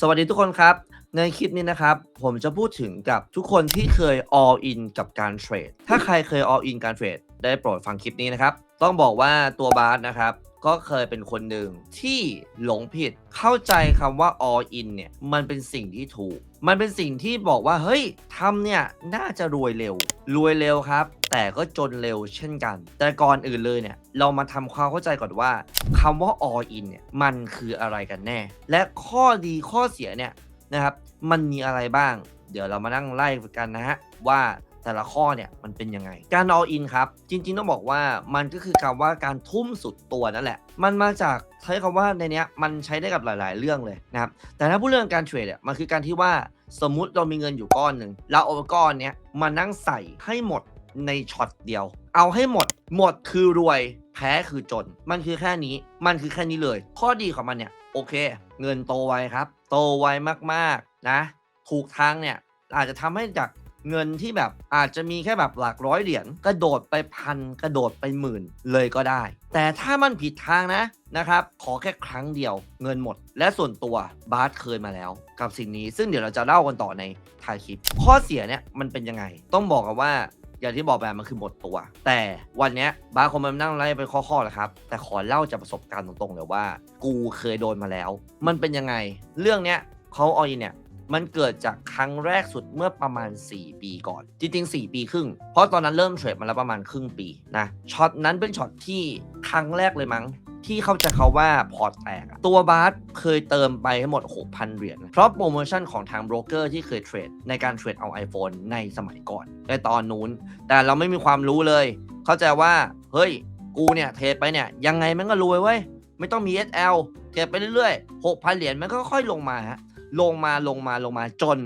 สวัสดีทุกคนครับ ในคลิปนี้นะครับ ผมจะพูดถึงกับทุกคนที่เคย all in กับการเทรด ถ้าใครเคย all in การเทรดได้โปรดฟังคลิปนี้นะครับ ต้องบอกว่าตัวบาสนะครับ ก็เคยเป็นคนหนึ่งที่หลงผิดเข้าใจคำว่า all in เนี่ยมันเป็นสิ่งที่ถูก มันเป็นสิ่งที่บอกว่าเฮ้ยทำเนี่ยน่าจะรวยเร็ว รวยเร็วครับ แต่ก็จนเร็วเช่นกัน แต่ก่อนอื่นเลยเนี่ยเรามาทำความเข้าใจก่อนว่าคำว่า all in เนี่ยมันคืออะไรกันแน่ และข้อดีข้อเสียเนี่ยนะครับมันมีอะไรบ้าง เดี๋ยวเรามานั่งไล่กันนะฮะว่า แต่ละข้อเนี่ยมันเป็นยังไง การ all in ครับ จริงๆต้องบอกว่ามันก็คือคำว่าการทุ่มสุดตัวนั่นแหละ มันมาจากใช้คำว่าในเนี้ยมันใช้ได้กับหลาย ๆ เรื่องเลยนะครับ แต่ถ้าพูดเรื่องการเทรดเนี่ยมันคือการที่ว่าสมมุติเรามีเงินอยู่ก้อนหนึ่งเราเอาก้อนเนี้ยมานั่งใส่ให้หมดในช็อตเดียว เอาให้หมด หมดคือรวย แพ้คือจน มันคือแค่นี้ มันคือแค่นี้เลย ข้อดีของมันเนี่ย โอเค เงินโตไวครับ โตไวมากๆนะ ถูกทางเนี่ยอาจจะทำให้จาก เงินที่แบบอาจจะมีแค่แบบหลักร้อยเหรียญกระโดดไปพันกระโดดไปหมื่นเลยก็ได้ แต่ถ้ามันผิดทางนะนะครับขอแค่ครั้งเดียวเงินหมด และส่วนตัวบาสเคยมาแล้ว กับสิ่งนี้ซึ่งเดี๋ยวเราจะเล่ากันต่อในท้ายคลิป ข้อเสียเนี่ยมันเป็นยังไง ต้องบอกกันว่าอย่างที่บอกไปมันคือหมดตัว แต่วันนี้บาร์คงมานั่งไล่ไปข้อๆแหละครับ แต่ขอเล่าจากประสบการณ์ตรงๆเลยว่า กูเคยโดนมาแล้ว มันเป็นยังไง เรื่องเนี้ยเขาออยเนี่ย มันเกิดจากครั้งแรกสุดเมื่อประมาณ 4 ปีก่อน จริงๆ 4 ปีครึ่ง เพราะตอนนั้นเริ่มเทรดมาแล้วประมาณครึ่งปีนะช็อตนั้นเป็นช็อตที่ครั้งแรกเลยมั้งที่เข้าใจเขาว่าพอร์ตแตก ตัวบาสเคยเติมไปทั้งหมด 6,000 เหรียญนะเพราะโปรโมชั่นของทางโบรกเกอร์ที่เคยเทรดในการเทรดเอา iPhone ในสมัยก่อนในตอนนู้น แต่เราไม่มีความรู้เลย เข้าใจว่า เฮ้ย กูเนี่ยเทรดไปเนี่ย ยังไงมันก็รวยเว้ย ไม่ต้องมี SL เทรดไปเรื่อยๆ 6,000 เหรียญมันก็ค่อยๆลงมาฮะ ลงมาลงมาลงมาจน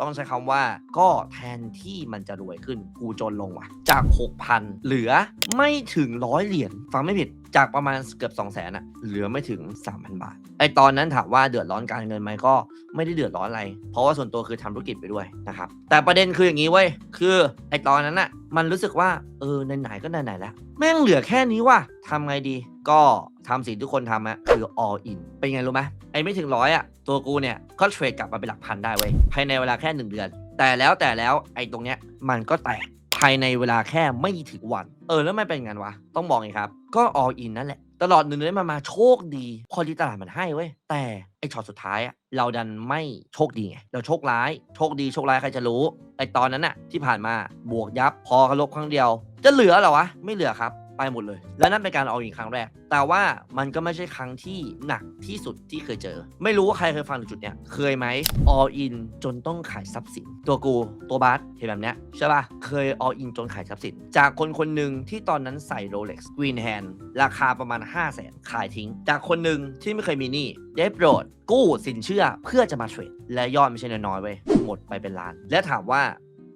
ต้องใช้คำว่าก็แทนที่มันจะรวยขึ้นกูจนลงว่ะ จาก 6,000 เหลือไม่ถึงร้อยเหรียญฟังไม่ผิดจากประมาณเกือบ 2 0 0 0 0นอะเหลือไม่ถึง 3,000 บาท ไอตอนนั้นถามว่าเดือดร้อนการเงินไหมก็ไม่ได้เดือดร้อนอะไร เพราะว่าส่วนตัวคือทำธุรกิจไปด้วยนะครับ แต่ประเด็นคืออย่างนี้เว้ย คือไอตอนนั้นอะ มันรู้สึกว่าเออไหนๆก็ไหนๆแล้ว แม่งเหลือแค่นี้ว่ะทำไงดี ก็ทำสิ่งทุกคนทำอะคือ all in เป็นไงรู้ไหมไอ้ไม่ถึงร้อยอะตัวกูเนี่ยก็เทรดกลับมาเป็นหลักพันได้เว้ยภายในเวลาแค่ 1 เดือน แต่แล้วแต่แล้วไอ้ตรงเนี้ยมันก็แตกภายในเวลาแค่ไม่ถึงวัน เออแล้วไม่เป็นไงวะ ต้องบอกไงครับ ก็ all in นั่นแหละ ตลอดหนึ่งเดือนมามาโชคดีพอที่ตลาดมันให้เว้ยแต่ไอช็อตสุดท้ายอะเราดันไม่โชคดีไงเราโชคร้ายโชคดีโชคร้ายใครจะรู้ไอตอนนั้นอะที่ผ่านมาบวกยับพอเขาลบครั้งเดียว จะเหลือเหรอวะไม่เหลือครับ ไปหมดเลย และนั่นเป็นการเอาอีกครั้งแรก แต่ว่ามันก็ไม่ใช่ครั้งที่หนักที่สุดที่เคยเจอ ไม่รู้ว่าใครเคยฟังถึงจุดเนี้ยเคยไหม all in จนต้องขายทรัพย์สิน ตัวกูตัวบาสเห็นแบบเนี้ยใช่ป่ะเคย all in จนขายทรัพย์สิน จากคนคนหนึ่งที่ตอนนั้นใส่ Rolex Green Hand ราคาประมาณ 5 0 0แสนขายทิ้ง จากคนหนึ่งที่ไม่เคยมีหนี้ได้โปรดกู้สินเชื่อเพื่อจะมาเทรดและยอดไม่ใช่น้อยๆเว้ยหมดไปเป็นล้าน และถามว่า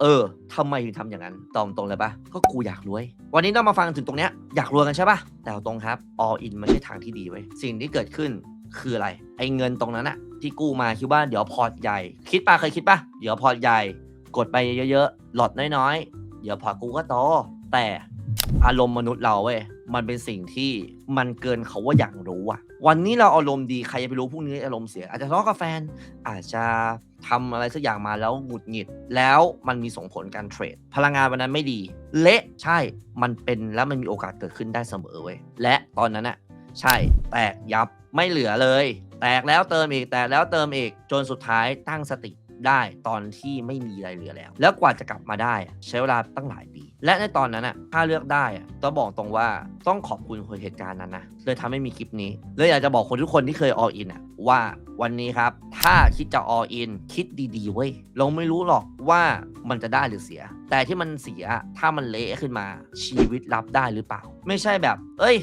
เออทำไมถึงทำอย่างนั้นตรงตรงๆเลยปะก็กูอยากรวย วันนี้เรามาฟังถึงตรงเนี้ยอยากรวยกันใช่ปะแต่ตรงครับ all in ไม่ใช่ทางที่ดีเว้ยสิ่งที่เกิดขึ้นคืออะไร ไอ้เงินตรงนั้นอะที่กู้มาคิดว่าเดี๋ยวพอร์ตใหญ่ คิดปะเคยคิดปะเดี๋ยวพอร์ตใหญ่ กดไปเยอะๆหลอดน้อยๆ เดี๋ยวพอร์ตกูก็โตแต่อารมณ์มนุษย์เราเว้ย มันเป็นสิ่งที่มันเกินเขาว่าอยากรู้อะวันนี้เราอารมณ์ดีใครจะไปรู้พรุ่งนี้อารมณ์เสีย อาจจะทะเลาะกับแฟน อาจจะทำอะไรสักอย่างมาแล้วหงุดหงิด แล้วมันมีส่งผลการเทรด พลังงานวันนั้นไม่ดี เละใช่มันเป็นแล้วมันมีโอกาสเกิดขึ้นได้เสมอเว้ยและตอนนั้นอะใช่แตกยับไม่เหลือเลย แตกแล้วเติมอีกแตกแล้วเติมอีกจนสุดท้ายตั้งสติ ได้ตอนที่ไม่มีอะไรเหลือแล้ว แล้วกว่าจะกลับมาได้ใช้เวลาตั้งหลายปี และในตอนนั้นอะถ้าเลือกได้อะต้องบอกตรงว่าต้องขอบคุณคนเหตุการณ์นั้นนะเลยทำให้มีคลิปนี้เลยอยากจะบอกคนทุกคนที่เคย all in อะว่าวันนี้ครับ ถ้าคิดจะ all in คิดดีๆเว้ยเราไม่รู้หรอกว่ามันจะได้หรือเสีย แต่ที่มันเสียถ้ามันเละขึ้นมาชีวิตรับได้หรือเปล่า ไม่ใช่แบบ เอ้ย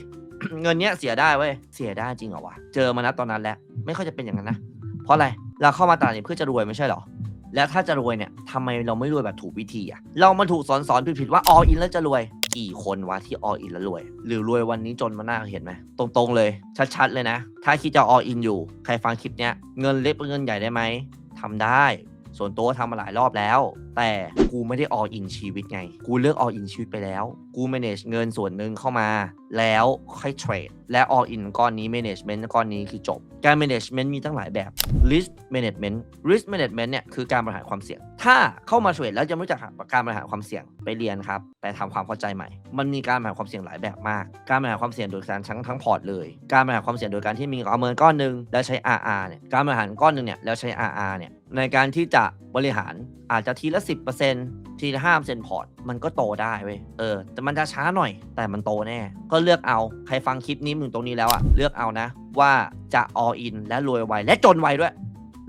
เงินเนี้ยเสียได้เว้ยเสียได้จริงเหรอวะเจอมานะตอนนั้นแล้วไม่ค่อยจะเป็นอย่างนั้นนะเพราะอะไรเราเข้ามาตลาดนี้เพื่อจะรวยไม่ใช่หรอ แล้วถ้าจะรวยเนี่ยทำไมเราไม่รวยแบบถูกวิธีอะเรามาถูกสอนสอนผิดๆว่าอออินแล้วจะรวย กี่คนวะที่อออินแล้วรวย หรือรวยวันนี้จนมาหน้าเห็นไหมตรงๆเลย ชัดๆเลยนะ ถ้าคิดจะอออินอยู่ ใครฟังคลิปเนี้ยเงินเล็กเป็นเงินใหญ่ได้ไหมทำได้ ส่วนตัวทำมาหลายรอบแล้ว แต่กูไม่ได้ all in ชีวิตไง กูเลือก all in ชีวิตไปแล้ว กู manage เงินส่วนหนึ่งเข้ามา แล้วค่อยเทรด และ all in ก้อนนี้ management ก้อนนี้คือจบ การ management มีตั้งหลายแบบ risk management risk management เนี่ยคือการบริหารความเสี่ยง ถ้าเข้ามาเทรดแล้วยังไม่รู้จักการบริหารความเสี่ยงไปเรียนครับ ไปทำความเข้าใจใหม่ มันมีการบริหารความเสี่ยงหลายแบบมาก การบริหารความเสี่ยงโดยการทั้งทั้งพอร์ตเลย การบริหารความเสี่ยงโดยการที่มีเอาเงินก้อนหนึ่งแล้วใช้ RR เนี่ย การบริหารก้อนหนึ่งเนี่ยแล้วใช้ RR เนี่ย ในการที่จะบริหารอาจจะทีละ 10%ทีละ5%พอร์ตมันก็โตได้เว้ยเออ แต่มันจะช้าหน่อย แต่มันโตแน่ ก็เลือกเอาใครฟังคลิปนี้มึงตรงนี้แล้วอะเลือกเอานะ ว่าจะ all in และรวยไวและจนไวด้วย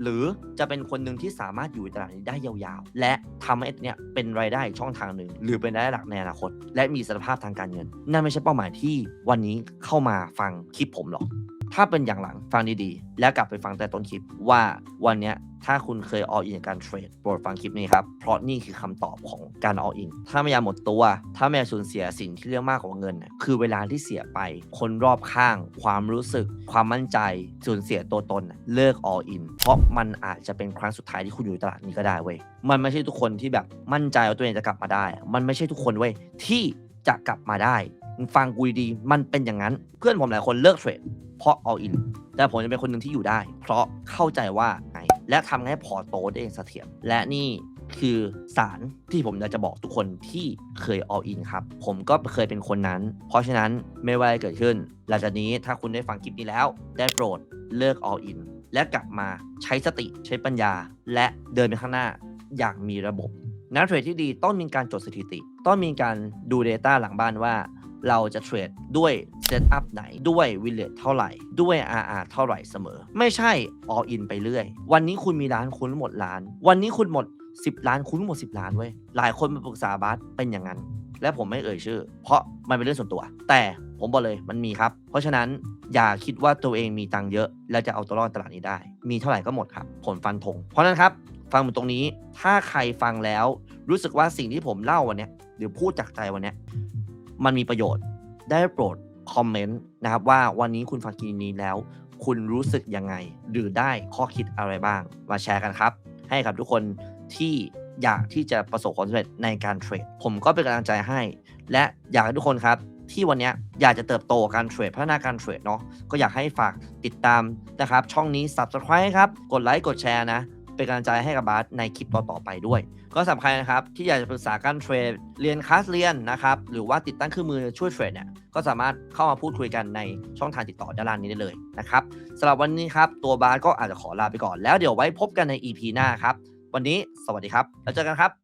หรือจะเป็นคนหนึ่งที่สามารถอยู่ในตลาดนี้ได้ยาวๆ และทำให้เนี่ยเป็นรายได้ช่องทางหนึ่ง หรือเป็นรายได้หลักในอนาคต และมีสภาพทางการเงินนั่นไม่ใช่เป้าหมายที่วันนี้เข้ามาฟังคลิปผมหรอก ถ้าเป็นอย่างหลังฟังดีๆ แล้วกลับไปฟังแต่ต้นคลิปว่าวันนี้ถ้าคุณเคย all in ในการเทรดโปรดฟังคลิปนี้ครับ เพราะนี่คือคำตอบของการ all in ถ้าไม่อยากหมดตัว ถ้าไม่อยากสูญเสียสิ่งที่เรียกมากกว่าเงินน่ะคือเวลาที่เสียไป คนรอบข้าง ความรู้สึก ความมั่นใจสูญเสียตัวตน เลิก all in เพราะมันอาจจะเป็นครั้งสุดท้ายที่คุณอยู่ตลาดนี้ก็ได้เว้ยมันไม่ใช่ทุกคนที่แบบมั่นใจว่าตัวเองจะกลับมาได้ มันไม่ใช่ทุกคนเว้ยที่จะกลับมาได้ ฟังกูดีมันเป็นอย่างนั้น เพื่อนผมหลายคนเลิกเทรดเพราะ all in แต่ผมจะเป็นคนหนึ่งที่อยู่ได้ เพราะเข้าใจว่าไงและทำให้พอโตได้องเสถียรและนี่คือสารที่ผมอยากจะบอกทุกคนที่เคย all in ครับ ผมก็เคยเป็นคนนั้น เพราะฉะนั้นไม่ว่าอะเกิดขึ้น หลังจากนี้ถ้าคุณได้ฟังคลิปนี้แล้ว ได้โปรดเลิก all in และกลับมาใช้สติใช้ปัญญา และเดินไปข้างหน้าอย่างมีระบบนักเทรดที่ดีต้องมีการจดสถิติ ต้องมีการดู Data หลังบ้านว่า เราจะเทรดด้วยเซตอัพไหนด้วยวิลเลตเท่าไหร่ ด้วย RR เท่าไหร่เสมอ ไม่ใช่ all in ไปเรื่อย วันนี้คุณมีล้านคุณหมดล้าน วันนี้คุณหมด 10 ล้านคุณหมด 10 ล้านเว้ยหลายคนมาปรึกษาบาสเป็นอย่างนั้น และผมไม่เอ่ยชื่อ เพราะมันเป็นเรื่องส่วนตัว แต่ผมบอกเลยมันมีครับ เพราะฉะนั้นอย่าคิดว่าตัวเองมีตังค์เยอะแล้วจะเอาตัวรอดตลาดนี้ได้ มีเท่าไหร่ก็หมดครับผลฟันธงเพราะนั้นครับฟังอยู่ตรงนี้ถ้าใครฟังแล้ว รู้สึกว่าสิ่งที่ผมเล่าวันนี้หรือพูดจากใจวันนี้ มันมีประโยชน์ ได้โปรดคอมเมนต์นะครับว่าวันนี้คุณฟังคลิปนี้แล้ว คุณรู้สึกยังไง หรือได้ข้อคิดอะไรบ้าง มาแชร์กันครับ ให้กับทุกคนที่อยากที่จะประสบความสำเร็จในการเทรด ผมก็เป็นกำลังใจให้ และอยากให้ทุกคนครับ ที่วันนี้อยากจะเติบโตการเทรดพัฒนาการเทรดเนาะก็อยากให้ฝากติดตามนะครับ ช่องนี้ subscribe ครับ กดไลค์กดแชร์นะ เป็นกำลังใจให้กับบาสในคลิปต่อๆไปด้วย ก็สำคัญนะครับ ที่อยากจะปรึกษาการเทรดเรียนคลาสเรียนนะครับหรือว่าติดตั้งเครื่องมือช่วยเทรดเนี่ยก็สามารถเข้ามาพูดคุยกันในช่องทางติดต่อด้านล่างนี้ได้เลยนะครับสำหรับวันนี้ครับตัวบาสก็อาจจะขอลาไปก่อนแล้วเดี๋ยวไว้พบกันใน EP หน้าครับวันนี้สวัสดีครับแล้วเจอกันครับ